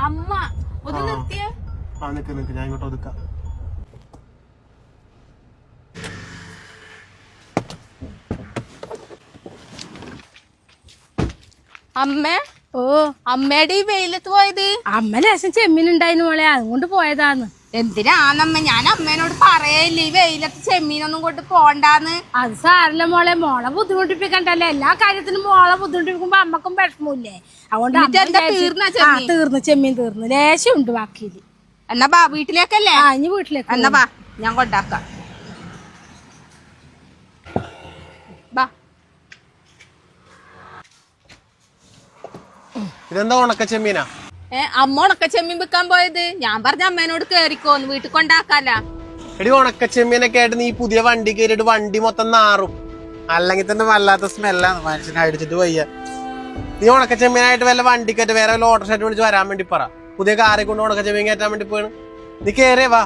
അമ്മ അമ്മ ഓ. അമ്മയുടെ ഈ വെയിലത്ത് പോയത്? അമ്മ ലേശം ചെമ്മീൻ ഉണ്ടായിരുന്നു മോളെ അതുകൊണ്ട് പോയതാന്ന്. എന്തിനാന്നമ്മ ഞാൻ അമ്മേനോട് പറയല്ലേ ഈ വെയിലത്ത് ചെമ്മീനൊന്നും കൊണ്ട് പോണ്ടാന്ന്. അത് സാറില്ല മോളെ മോളെ ബുദ്ധിമുട്ടിപ്പിക്കണ്ടല്ലേ? എല്ലാ കാര്യത്തിനും മോളെ ബുദ്ധിമുട്ടിപ്പിക്കുമ്പോ അമ്മക്കും വിഷമമില്ലേ അതുകൊണ്ട് എന്താ വിചാരിച്ചു- ചെമ്മീൻ? തീർന്നു ചെമ്മീൻ തീർന്നു. ലേശം ഉണ്ട് ബാക്കിയിൽ എന്നാ ബാ വീട്ടിലേക്കല്ലേ? ആ ഇനി വീട്ടിലേക്ക് എന്നാ ബാ ഞാൻ കൊണ്ടാക്കാം. ബാ. ഇതെന്താ ഉണക്ക ചെമ്മീനാ? അമ്മ ചെമ്മീൻ വിൽക്കാൻ പോയത്? ഞാൻ പറഞ്ഞ അമ്മേനോട് കേറിക്കോന്ന് വീട്ടിൽ കൊണ്ടാക്കാല എടി ഉണക്ക ചെമ്മീനൊക്കെ ആയിട്ട് നീ പുതിയ വണ്ടി കയറിയിട്ട് വണ്ടി മൊത്തം നാറും. അല്ലെങ്കിൽ തന്നെ വല്ലാത്ത സ്മെല്ലാണ് മനുഷ്യനെ അടിച്ചിട്ട് വയ്യ. നീ ഉണക്ക ചെമ്മീനായിട്ട് വല്ല കയറ്റ വേറെ വല്ല ഓട്ടോ ഷെറ്റ് വിളിച്ച് വരാൻ വേണ്ടി പറ. പുതിയ കാറി കൊണ്ട് ഉണക്ക ചെമ്മീൻ കയറ്റാൻ വേണ്ടി പോയാണ് നീ കയറിയേ വാ.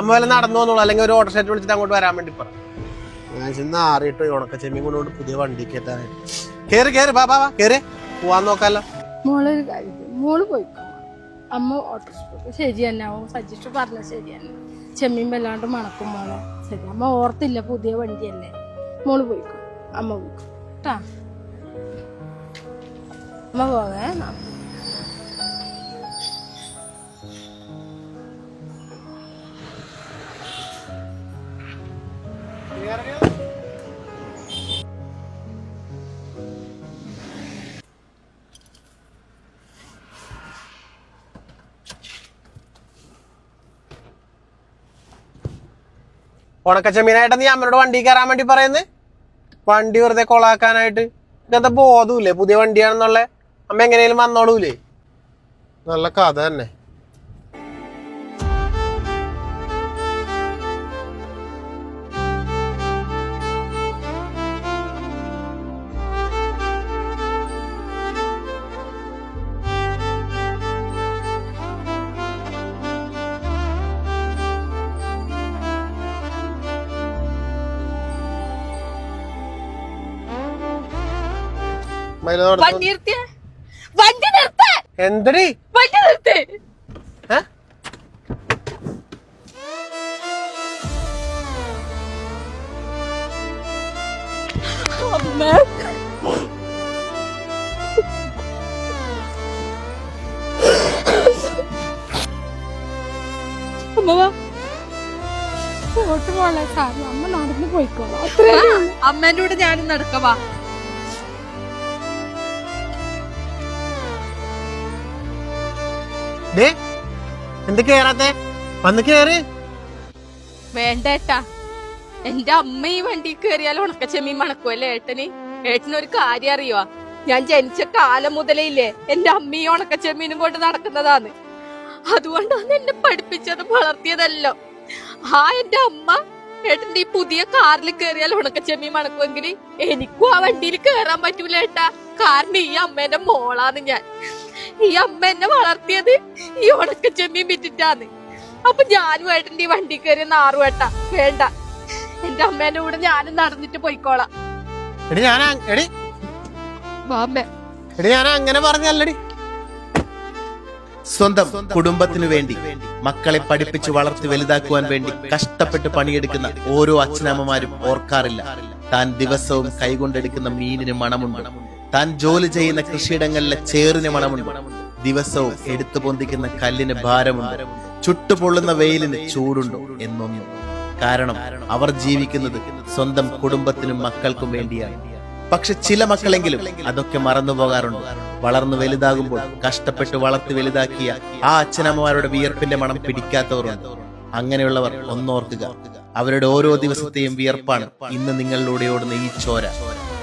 അമ്മ വല്ല നടന്നു വന്നോളൂ അല്ലെങ്കിൽ ഒരു ഓട്ടോ ഷെറ്റ് വിളിച്ചിട്ട് അങ്ങോട്ട് വരാൻ വേണ്ടി പറ. മനുഷ്യൻ നാറിയിട്ട് ഈ ഉണക്ക ചെമ്മീൻ കൊണ്ടുകൊണ്ട് പുതിയ വണ്ടി കയറ്റാനായിട്ട്. കേറി കേറി വാ വാ വാ കേറി. പോവാൻ നോക്കാലോ മോൾ മോൾ പോയിക്കോ. അമ്മ ഓട്ടോ ശരി തന്നെ. അവൻ സജിഷ് പറഞ്ഞ ശരി തന്നെ. ചെമ്മീൻ വല്ലാണ്ട് മണക്കും മോളെ ശരി അമ്മ ഓർത്തില്ല പുതിയ വണ്ടിയല്ലേ. മോൾ പോയിക്കോ. അമ്മ പോയിക്കോ. കേട്ടാ അമ്മ പോവേ നാ. ഉണക്ക നീ അമ്മയോട് വണ്ടി കയറാൻ വേണ്ടി പറയുന്നത് വണ്ടി വെറുതെ കൊളാക്കാനായിട്ട്. ഇതെന്താ ബോധമില്ലേ പുതിയ വണ്ടിയാണെന്നുള്ള അമ്മ എങ്ങനെയും വന്നോളൂലേ? നല്ല കഥ തന്നെ. വണ്ടി നിർത്തിയ? വണ്ടി നിർത്ത? എന്തടി? വണ്ടി നിർത്തേ? അമ്മേന്റെ കൂടെ ഞാനും നടക്കവാ ദേ എന്ത് കേറാത്തെ? വന്ന് കേറ്. വേണ്ടേട്ടാ. എന്റെ അമ്മ ഈ വണ്ടി കയറിയാൽ ഉണക്കച്ചെമ്മീൻ മണക്കുമല്ലേ ഏട്ടന്? ഏട്ടനൊരു കാര്യം അറിയുവാ? ഞാൻ ജനിച്ച കാലം മുതലേ ഇല്ലേ എന്റെ അമ്മയും ഈ ഉണക്കച്ചെമ്മീനും കൊണ്ട് നടക്കുന്നതാന്ന് അതുകൊണ്ടാണ് എന്നെ പഠിപ്പിച്ചത് വളർത്തിയതല്ലോ. ആ എന്റെ അമ്മ ഏട്ടന്റെ ഈ പുതിയ കാറിൽ കയറിയാൽ ഉണക്കച്ചെമ്മീൻ മണക്കുമെങ്കിൽ എനിക്കും ആ വണ്ടിയിൽ കയറാൻ പറ്റൂല ഏട്ടാ കാരണം ഈ അമ്മേന്റെ മോളാണ് ഞാൻ. ഈ അമ്മ എന്നെ വളർത്തിയത് ഈ ഉണക്കച്ചെമ്മീൻ വിറ്റിട്ടാന്ന് അപ്പൊ ഞാനും ഏട്ടന്റെ ഈ വണ്ടി കയറി നാറു ഏട്ടാ. വേണ്ട. എന്റെ അമ്മേന്റെ കൂടെ ഞാനും നടന്നിട്ട് പോയിക്കോളാം. എടി ഞാൻ എടി. എടി ഞാൻ അങ്ങനെ പറഞ്ഞല്ലടി സ്വന്തം കുടുംബത്തിനു വേണ്ടി മക്കളെ പഠിപ്പിച്ച് വളർത്തി വലുതാക്കുവാൻ വേണ്ടി കഷ്ടപ്പെട്ട് പണിയെടുക്കുന്ന ഓരോ അച്ഛനമ്മമാരും ഓർക്കാറില്ല. താൻ ദിവസവും കൈകൊണ്ടെടുക്കുന്ന മീനിന് മണമുണ്ട്. താൻ ജോലി ചെയ്യുന്ന കൃഷിയിടങ്ങളിലെ ചേറിന് മണമുണ്ട്. ദിവസവും എടുത്തു പൊന്തിക്കുന്ന കല്ലിന് ഭാരമുണ്ട്. ചുട്ടുപൊള്ളുന്ന വെയിലിന് ചൂടുണ്ടോ എന്നൊന്നും. കാരണം അവർ ജീവിക്കുന്നത് സ്വന്തം കുടുംബത്തിനും മക്കൾക്കും വേണ്ടിയാണ്. പക്ഷെ ചില മക്കളെങ്കിലും അതൊക്കെ മറന്നു പോകാറുണ്ട്. വളർന്നു വലുതാകുമ്പോൾ കഷ്ടപ്പെട്ട് വളർത്തി വലുതാക്കിയ ആ അച്ഛനമ്മമാരുടെ വിയർപ്പിന്റെ മണം പിടിക്കാത്തവരുണ്ട്. അങ്ങനെയുള്ളവർ ഒന്നോർക്കുക. അവരുടെ ഓരോ ദിവസത്തെയും വിയർപ്പാണ് ഇന്ന് നിങ്ങളിലൂടെ ഓടുന്ന ഈ ചോര.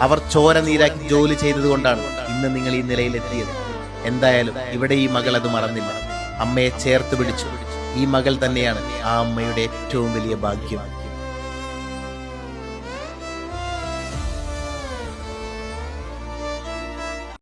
അവർ ചോര നീരാക്കി ജോലി ചെയ്തതുകൊണ്ടാണ് ഇന്ന് നിങ്ങൾ ഈ നിലയിലെത്തിയത് എന്തായാലും ഇവിടെ ഈ മകൾ അത് മറന്നില്ല. അമ്മയെ ചേർത്ത് പിടിച്ചു. ഈ മകൾ തന്നെയാണ് ആ അമ്മയുടെ ഏറ്റവും വലിയ ഭാഗ്യം.